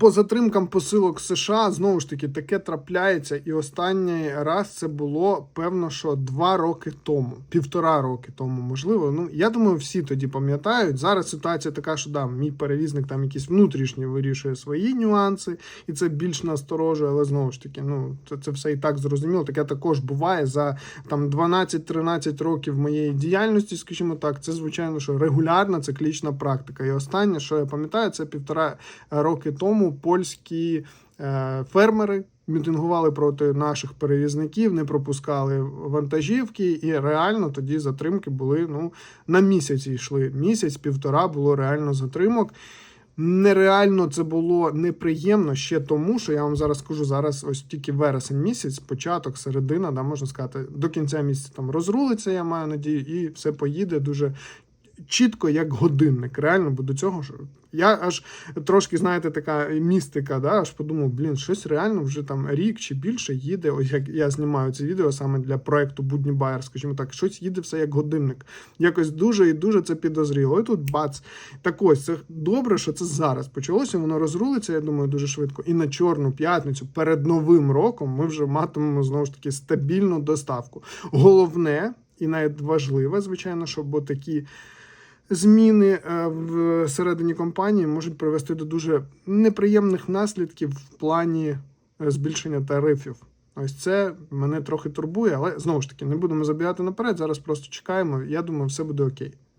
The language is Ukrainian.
по затримкам посилок США знову ж таки таке трапляється. І останній раз це було певно, що два роки тому, півтора роки тому, можливо. Ну я думаю, всі тоді пам'ятають. Зараз ситуація така, що да, мій перевізник там якісь внутрішні вирішує свої нюанси, і це більш насторожує, але знову ж таки, ну це, це все і так зрозуміло. Таке також буває за там 12-13 років моєї діяльності, скажімо так. Це звичайно, що регулярна циклічна практика. І останнє, що я пам'ятаю, це півтора роки тому польські е, фермери. Мітингували проти наших перевізників, не пропускали вантажівки, і реально тоді затримки були ну на місяці йшли. Місяць, півтора було реально затримок. Нереально це було неприємно ще тому, що я вам зараз скажу зараз, ось тільки вересень місяць, початок, середина, да, можна сказати, до кінця місяця там розрулиться, я маю надію, і все поїде дуже чітко, як годинник. Реально, бо до цього ж я аж трошки, знаєте, така містика, да, аж подумав, блін, щось реально вже там рік чи більше їде. Ось як я знімаю це відео саме для проекту Будні Байер, скажімо так, щось їде все як годинник. Якось дуже і дуже це підозріло. І тут бац. Так ось це добре, що це зараз почалося. Воно розрулиться, я думаю, дуже швидко. І на чорну п'ятницю перед новим роком ми вже матимемо знову ж таки стабільну доставку. Головне і навіть важливе, звичайно, щоб такі. Зміни е, всередині компанії можуть привести до дуже неприємних наслідків в плані е, збільшення тарифів. Ось це мене трохи турбує, але знову ж таки не будемо забігати наперед. Зараз просто чекаємо. Я думаю, все буде окей.